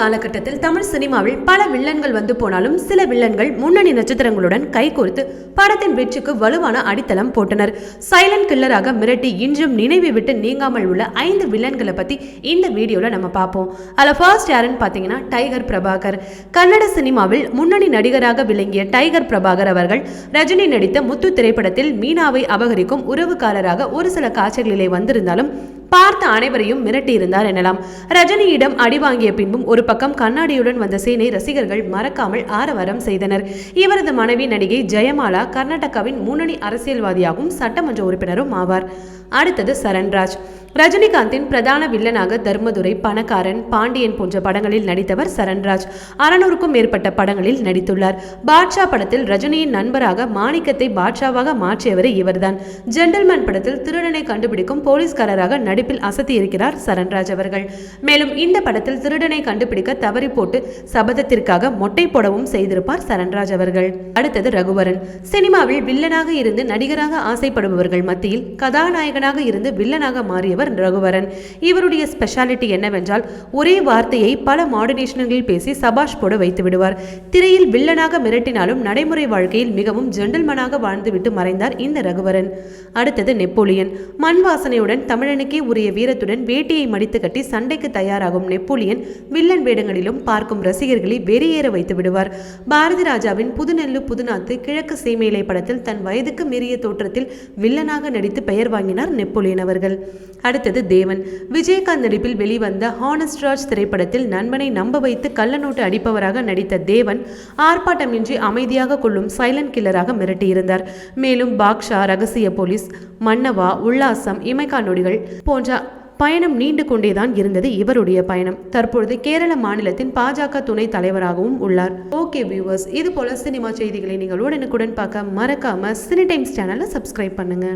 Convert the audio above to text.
காலகட்டத்தில் தமிழ் சினிமாவில் பல வில்லன்கள் வந்து போனாலும் சில வில்லன்கள் முன்னணி நட்சத்திரங்களுடன் கைகோர்த்து படத்தின் வெற்றிக்கு வலுவான அடித்தளம் போட்டனர். சைலண்ட் கில்லராக மிரட்டி இன்றும் நினைவை விட்டு நீங்காமல் உள்ள ஐந்து வில்லன்களை பத்தி இந்த வீடியோல நம்ம பார்ப்போம். அதில் ஃபர்ஸ்ட் யாருன்னு பார்த்தீங்கன்னா டைகர் பிரபாகர். கன்னட சினிமாவில் முன்னணி நடிகராக விளங்கிய டைகர் பிரபாகர் அவர்கள் ரஜினி நடித்த முத்து திரைப்படத்தில் மீனாவை அபகரிக்கும் உறவுக்காரராக ஒரு சில காட்சிகளிலே வந்திருந்தாலும் பார்த்த அனைவரையும் மிரட்டியிருந்தார் எனலாம். ரஜினியிடம் அடி வாங்கிய பின்பும் ஒரு பக்கம் கண்ணாடியுடன் வந்த சீனை ரசிகர்கள் மறக்காமல் ஆரவாரம் செய்தனர். இவரது மனைவி நடிகை ஜெயமாலா கர்நாடகாவின் முன்னணி அரசியல்வாதியாகவும் சட்டமன்ற உறுப்பினரும் ஆவார். அடுத்தது சரண்ராஜ். ரஜினிகாந்தின் பிரதான வில்லனாக தர்மதுரை பணக்காரன் பாண்டியன் போன்ற படங்களில் நடித்தவர் சரண்ராஜ். அறநூறுக்கும் மேற்பட்ட படங்களில் நடித்துள்ளார். பாட்ஷா படத்தில் ரஜினியின் நண்பராக மாணிக்கத்தை பாட்ஷாவாக மாற்றியவர் இவர்தான். ஜென்டல்மேன் படத்தில் திருடனை கண்டுபிடிக்கும் போலீஸ்காரராக நடிப்பில் அசத்தியிருக்கிறார் சரண்ராஜ் அவர்கள். மேலும் இந்த படத்தில் திருடனை கண்டுபிடிக்க தவறி போட்டு சபதத்திற்காக மொட்டை போடவும் செய்திருப்பார் சரண்ராஜ் அவர்கள். அடுத்தது ரகுவரன். சினிமாவில் வில்லனாக இருந்து நடிகராக ஆசைப்படுபவர்கள் மத்தியில் கதாநாயகனாக இருந்து வில்லனாக மாறியவர் ரகுவரன். இவருடைய ஸ்பெஷாலிட்டி என்னவென்றால் ஒரே வார்த்தையை பல மாடுலேஷன்களில் பேசி சபாஷ் போட வைத்து விடுவார். திரையில் வில்லனாக மிரட்டினாலும் நடைமுறை வாழ்க்கையில் மிகவும் ஜென்டில்மனாக வாழ்ந்துவிட்டு மறைந்தார் இந்த ரகுவரன். அடுத்தது நெப்போலியன். மண் வாசனையுடன் தமிழனுக்கே உரிய வீரத்துடன் வேட்டியை மடித்து கட்டி சண்டைக்கு தயாராகும் நெப்போலியன் வில்லன் வேடங்களிலும் பார்க்கும் ரசிகர்களை வெறியேற வைத்து விடுவார். பாரதி ராஜாவின் புதுநெல்லு புதுநாத்து கிழக்கு சீமையிலை படத்தில் தன் வயதுக்கு மீறிய தோற்றத்தில் வில்லனாக நடித்து பெயர் வாங்கினார் நெப்போலியன் அவர்கள். அடுத்தது தேவன். விஜயகாந்த் நடிப்பில் வெளிவந்த ஹானஸ்ட் ராஜ் திரைப்படத்தில் நண்பனை நம்ப வைத்து கள்ளநோட்டு அடிப்பவராக நடித்த தேவன் ஆர்ப்பாட்டமின்றி அமைதியாக கொள்ளும் சைலண்ட் கில்லராக மிரட்டியிருந்தார். மேலும் பாக்ஷா ரகசிய போலீஸ் மன்னவா உல்லாசம் இமைக்கா நொடிகள் போன்ற பயணம் நீண்டு கொண்டேதான் இருந்தது இவருடைய பயணம். தற்பொழுது கேரள மாநிலத்தின் பாஜக துணை தலைவராகவும் உள்ளார். ஓகே வியூவர்ஸ் இது போல சினிமா செய்திகளை நீங்கள் உடனுக்குடன் பார்க்க மறக்காம சினி டைம்ஸ் சேனலை சப்ஸ்கிரைப் பண்ணுங்க.